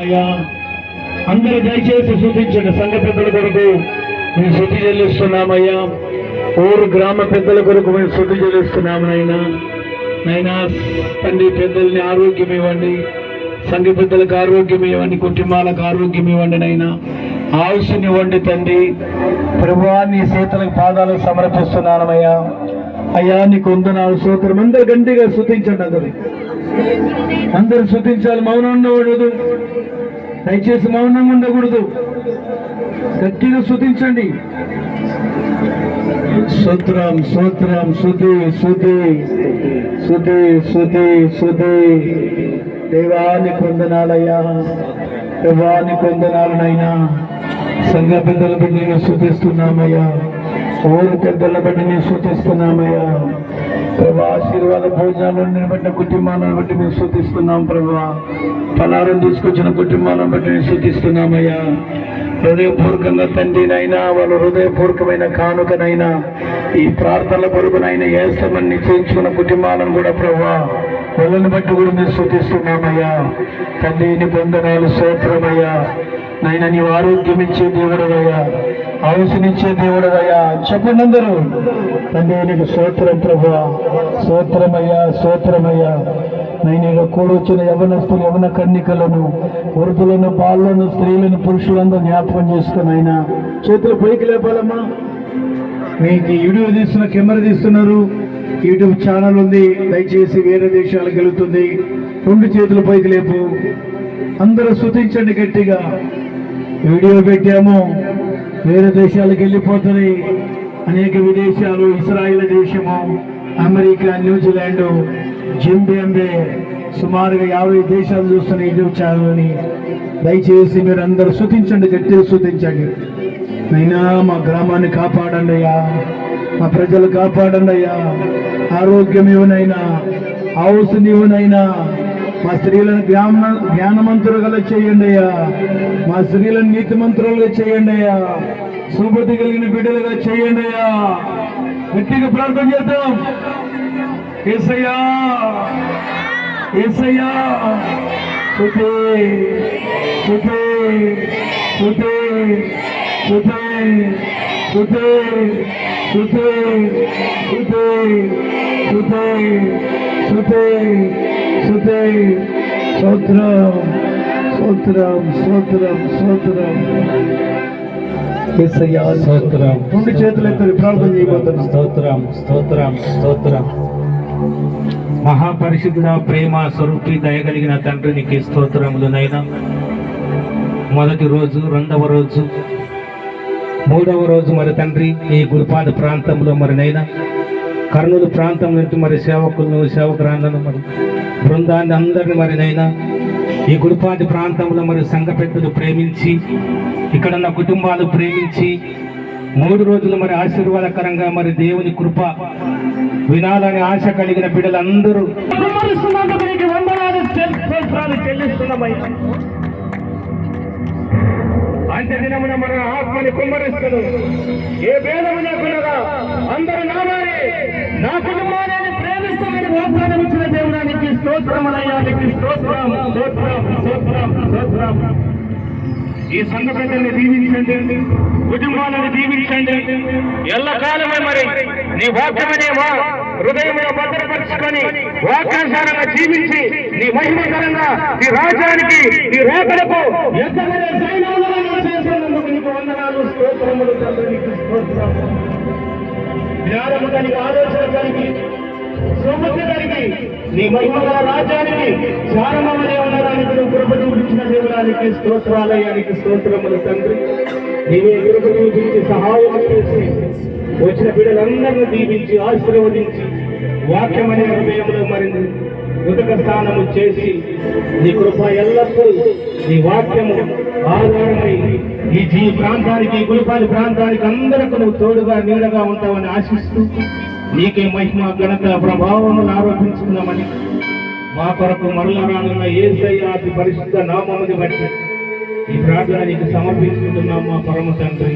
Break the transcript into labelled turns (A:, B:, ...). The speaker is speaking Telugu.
A: అయ్యా అందరూ దయచేసి సూచించండి సంఘ పెద్దల కొరకు మేము శుద్ధి చెల్లిస్తున్నామయ్యా. ఊరు గ్రామ పెద్దల కొరకు మేము శృతి చెల్లిస్తున్నాము నాయన. నైనా తండ్రి పెద్దల్ని ఆరోగ్యం ఇవ్వండి సంఘ పెద్దలకు ఆరోగ్యం ఇవ్వండి కుటుంబాలకు ఆరోగ్యం ఇవ్వండి నైనా ఆయుష్నివ్వండి తండ్రి. ప్రభువాన్ని నీ పాదాలు సమర్పిస్తున్నానమయ్యా. అయ్యా నీకు వందనాలు సూత్రం అందరు గంటిగా శృతించండి అందరు. అందరు శుద్ధించాలి మౌనం ఉండకూడదు. దయచేసి మౌనంగా ఉండకూడదు. గట్టిగా శుద్ధించండి. సూత్రం సూత్రం శుద్ధి శుద్ధి శుద్ధి శుద్ధి శుద్ధి. దేవాని కొందనాలయ్యా దేవాని కొందనాలనైనా సంఘ పెద్దల బట్టి నేను శుద్ధిస్తున్నామయ్యా. ఊరు పెద్దల బట్టి నేను శుద్ధిస్తున్నామయ్యా. ప్రభా ఆశీర్వాద భోజనాలను నిలబడిన కుటుంబాలను బట్టి మేము శృతిస్తున్నాం ప్రభా. ఫలారం తీసుకొచ్చిన కుటుంబాలను బట్టి మేము శృతిస్తున్నామయ్యా హృదయపూర్వకంగా తండ్రినైనా వాళ్ళ హృదయపూర్వకమైన కానుకనైనా ఈ ప్రార్థనల కొరకునైనా ఏస్తామని నిశ్చయించుకున్న కుటుంబాలను కూడా ప్రభా వాళ్ళని బట్టి కూడా మేము శృతిస్తున్నామయ్యా తండ్రిని పొందనాలు స్తోత్రమయ్యా. నైనా నీవు ఆరోగ్యం ఇచ్చే దేవుడవయ్యా ఆయుషనిచ్చే దేవుడవయ్యా. చెప్పండి అందరూ. తండ్రి నీకు స్తోత్రం ప్రభా. స్తోత్రమయ్యా స్తోత్రమయ్యా. నైనా కూడొచ్చిన యవనస్తులు యవన కన్నికలను వృద్ధులను బాలను స్త్రీలను పురుషులందరూ జ్ఞాపకం చేసుకుని ఆయన చేతులు పైకి లేపాలమ్మా. మీకు వీడియో తీస్తున్న కెమెరా తీస్తున్నారు. యూట్యూబ్ ఛానల్ ఉంది. దయచేసి వేరే దేశాలకు వెళుతుంది. రెండు చేతులు పైకి లేపు. అందరూ శృతించండి గట్టిగా. వీడియో పెట్టాము. వేరే దేశాలకు వెళ్ళిపోతుంది. అనేక విదేశాలు ఇస్రాయిల్ దేశము అమెరికా న్యూజిలాండ్ జింబాంబే సుమారుగా యాభై దేశాలు చూస్తున్న యూట్యూబ్ ఛానల్ అని దయచేసి మీరు అందరూ శృతించండి గట్టిగా శృతించండి. అయినా మా గ్రామాన్ని కాపాడండి అయ్యా. మా ప్రజలు కాపాడండి అయ్యా. ఆరోగ్యం ఇవ్వనైనా హౌస్ ఇవ్వనైనా మా స్త్రీలను జ్ఞాన జ్ఞానమంతులుగా చేయండి అయ్యా. మా స్త్రీలను నీతిమంతులుగా చేయండి అయ్యా. సుబుద్ధి కలిగిన బిడ్డలుగా చేయండి అయ్యా. గట్టిగా ప్రార్థన చేద్దాం. ఏసయ్యా. ఏసయ్యా. శుద్ధి శుద్ధి శుద్ధి శుద్ధి శుద్ధి శుద్ధి శుద్ధి శుద్ధి శుద్ధి శుద్ధి స్తోత్రం స్తోత్రం స్తోత్రం స్తోత్రం.
B: స్తోత్రం.
A: రెండు చేతులు ఎత్తి ప్రార్థన చేయబోతున్నాం.
B: స్తోత్రం స్తోత్రం స్తోత్రం. మహాపరిశుద్ధుడ ప్రేమ స్వరూపి దయగలిగిన తండ్రి నీకు స్తోత్రములు నైనా. మొదటి రోజు రెండవ రోజు మూడవ రోజు మరి తండ్రి ఈ గుడిపాద ప్రాంతంలో మరి నైనా. కర్నూలు ప్రాంతం నుంచి మరి సేవకులను సేవకురాళ్ళను మరి బృందాన్ని అందరిని మరి నైనా ఈ గుడిపాటి ప్రాంతంలో మరి సంఘ పెద్దలు ప్రేమించి ఇక్కడ ఉన్న కుటుంబాలు ప్రేమించి మూడు రోజులు మరి ఆశీర్వాదకరంగా మరి దేవుని కృప వినాలని ఆశ కలిగిన బిడ్డలందరూ
A: చెల్లిస్తున్నామయ్యా దినమున మన ఆత్మని కుమ్మరిస్తాడు ఏ భేదము లేకుండా అందరూ నామాని నా కుటుంబాన్ని ప్రేమిస్తామని వాగ్దానం ఇచ్చిన దేవుడానికి స్తోత్రములయ్యా నీకు స్తోత్రం స్తోత్రం స్తోత్రం స్తోత్రం. ఈ సంఘ పెద్దల్ని దీవించండి. కుటుంబాలను దీవించండి. ఎల్లకాలమే మరి నీ వాక్యమనేమా హృదయంలో భద్రపరుచుకొని వాక్యానుసారంగా జీవించి నీ మహిమకరంగా నీ రాజ్యానికి నీ రోగులకు ఎంతమంది తండ్రి నీ మహిమగల రాజ్యానికి ఉండడానికి నువ్వు కృప చూపించిన దేవుడానికి స్తోత్రాలయానికి స్తోత్రములు తండ్రి. నీవే కృప చూపించి సహాయం చేసి వచ్చిన బిడ్డలందరినీ దీవించి ఆశీర్వదించి వాక్యం అనే హృదయంలో మరింది ఉదక స్థానము చేసి నీ కృప ఎల్లప్పుడూ నీ వాక్యము ఆధారమై ఈ జీ ప్రాంతానికి ఈ గుడిపాలి ప్రాంతానికి అందరికీ నువ్వు తోడుగా నీడగా ఉంటావని ఆశిస్తూ నీకే మహిమ ఘనత ప్రభావములు ఆరోపించుకున్నామని మా కొరకు మరల రానున్న ఏసయ్య అతి పరిశుద్ధ నామముని బట్టి ఈ ప్రార్థన నీకు సమర్పించుకుంటున్నాం మా పరమ తండ్రి.